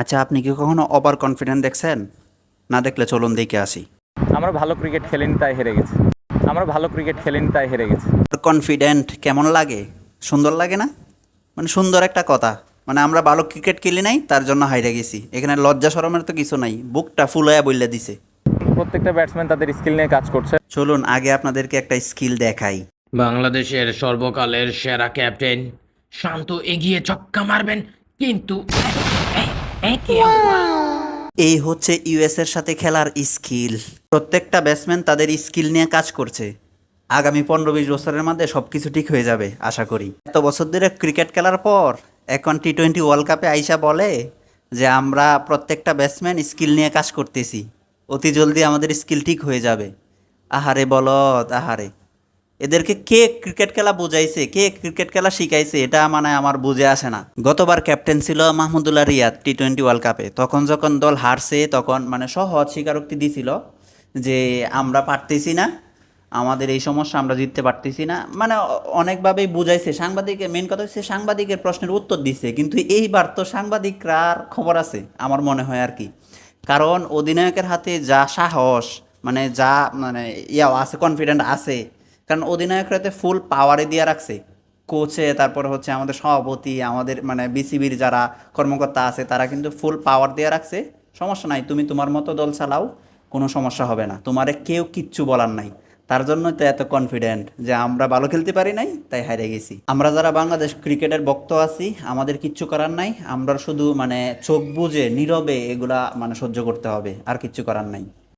আচ্ছা আপনি কি কখনো ওভার কনফিডেন্ট দেখছেন? না দেখলে চলুন দেখে আসি। আমরা ভালো ক্রিকেট খেলিনি তাই হেরে গেছি। আমরা ভালো ক্রিকেট খেলিনি তাই হেরে গেছি। কনফিডেন্ট কেমন লাগে? সুন্দর লাগে না? মানে সুন্দর একটা কথা। মানে আমরা ভালো ক্রিকেট খেলি নাই তার জন্য হাইরে গেছি। এখানে লজ্জা শরমের তো কিছু নাই। বুকটা ফুলয়া বললে দিছে। প্রত্যেকটা ব্যাটসম্যান তাদের স্কিল নিয়ে কাজ করছে। চলুন আগে আপনাদেরকে একটা স্কিল দেখাই। বাংলাদেশের সর্বকালের সেরা ক্যাপ্টেন শান্ত এগিয়ে ছক্কা মারবেন কিন্তু এই হচ্ছে ইউএস এর সাথে খেলার স্কিল। প্রত্যেকটা ব্যাটসম্যান তাদের স্কিল নিয়ে কাজ করছে। আগামী পনেরো বিশ বছরের মধ্যে সব কিছু ঠিক হয়ে যাবে, আশা করি। এত বছর ধরে ক্রিকেট খেলার পর এখন টি টোয়েন্টি ওয়ার্ল্ড কাপে আইসা বলে যে, আমরা প্রত্যেকটা ব্যাটসম্যান স্কিল নিয়ে কাজ করতেছি। অতি জলদি আমাদের স্কিল ঠিক হয়ে যাবে। আহারে বলত আহারে। এদেরকে কে ক্রিকেট খেলা বুঝাইছে, কে ক্রিকেট খেলা শিখাইছে, এটা মানে আমার বুঝে আসে না। গতবার ক্যাপ্টেন ছিল Mahmudullah Riyad T twenty world কাপে তখন যখন দল হারছে, তখন মানে সহজ স্বীকারোক্তি দিছিল যে আমরা পারতেছি না, আমাদের এই সমস্যা আমরা জিততে পারতেছি না। মানে অনেকভাবেই বুঝাইছে। সাংবাদিকের মেন কথা হচ্ছে সাংবাদিকের প্রশ্নের উত্তর দিচ্ছে কিন্তু এইবার তো সাংবাদিকরা আর খবর আছে, আমার মনে হয় আর কি। কারণ অধিনায়কের হাতে যা সাহস মানে যা মানে ইয়া আছে কনফিডেন্ট আছে কারণ অধিনায়করাতে ফুল পাওয়ারে দিয়ে রাখছে। কোচে তারপর হচ্ছে আমাদের সভাপতি, আমাদের মানে বিসিবির যারা কর্মকর্তা আছে, তারা কিন্তু ফুল পাওয়ার দিয়ে রাখছে। সমস্যা নাই, তুমি তোমার মতো দল চালাও, কোনো সমস্যা হবে না। তোমারে কেউ কিচ্ছু বলার নাই। তার জন্যই তো এত কনফিডেন্ট যে আমরা ভালো খেলতে পারি নাই, তাই হারে গেছি। আমরা যারা বাংলাদেশ ক্রিকেটের ভক্ত আছি, আমাদের কিচ্ছু করার নাই। আমরা শুধু মানে চোখ বুঝে নীরবে এগুলা মানে সহ্য করতে হবে, আর কিচ্ছু করার নাই।